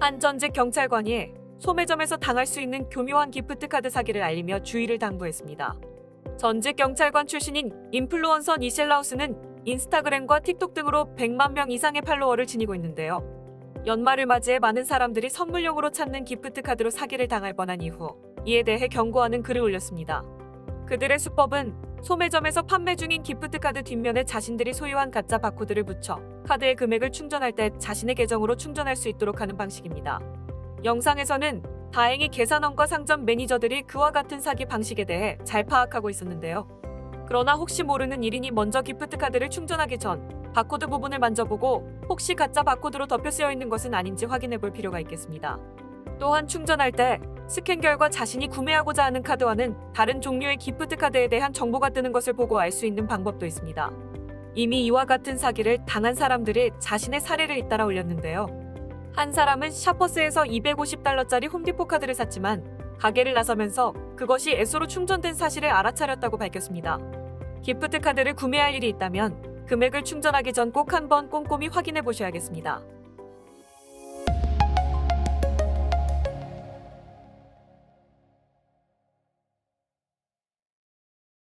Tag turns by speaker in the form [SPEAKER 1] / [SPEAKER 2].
[SPEAKER 1] 한 전직 경찰관이 소매점에서 당할 수 있는 교묘한 기프트 카드 사기를 알리며 주의를 당부했습니다. 전직 경찰관 출신인 인플루언서 니셀라우스는 인스타그램과 틱톡 등으로 100만 명 이상의 팔로워를 지니고 있는데요. 연말을 맞이해 많은 사람들이 선물용으로 찾는 기프트 카드로 사기를 당할 뻔한 이후 이에 대해 경고하는 글을 올렸습니다. 그들의 수법은 소매점에서 판매 중인 기프트 카드 뒷면에 자신들이 소유한 가짜 바코드를 붙여 카드의 금액을 충전할 때 자신의 계정으로 충전할 수 있도록 하는 방식입니다. 영상에서는 다행히 계산원과 상점 매니저들이 그와 같은 사기 방식에 대해 잘 파악하고 있었는데요. 그러나 혹시 모르는 일인이 먼저 기프트 카드를 충전하기 전 바코드 부분을 만져보고 혹시 가짜 바코드로 덮여 쓰여 있는 것은 아닌지 확인해 볼 필요가 있겠습니다. 또한 충전할 때 스캔 결과 자신이 구매하고자 하는 카드와는 다른 종류의 기프트 카드에 대한 정보가 뜨는 것을 보고 알 수 있는 방법도 있습니다. 이미 이와 같은 사기를 당한 사람들이 자신의 사례를 잇따라 올렸는데요. 한 사람은 샤퍼스에서 250달러짜리 홈디포 카드를 샀지만 가게를 나서면서 그것이 에소로 충전된 사실을 알아차렸다고 밝혔습니다. 기프트 카드를 구매할 일이 있다면 금액을 충전하기 전 꼭 한번 꼼꼼히 확인해 보셔야겠습니다.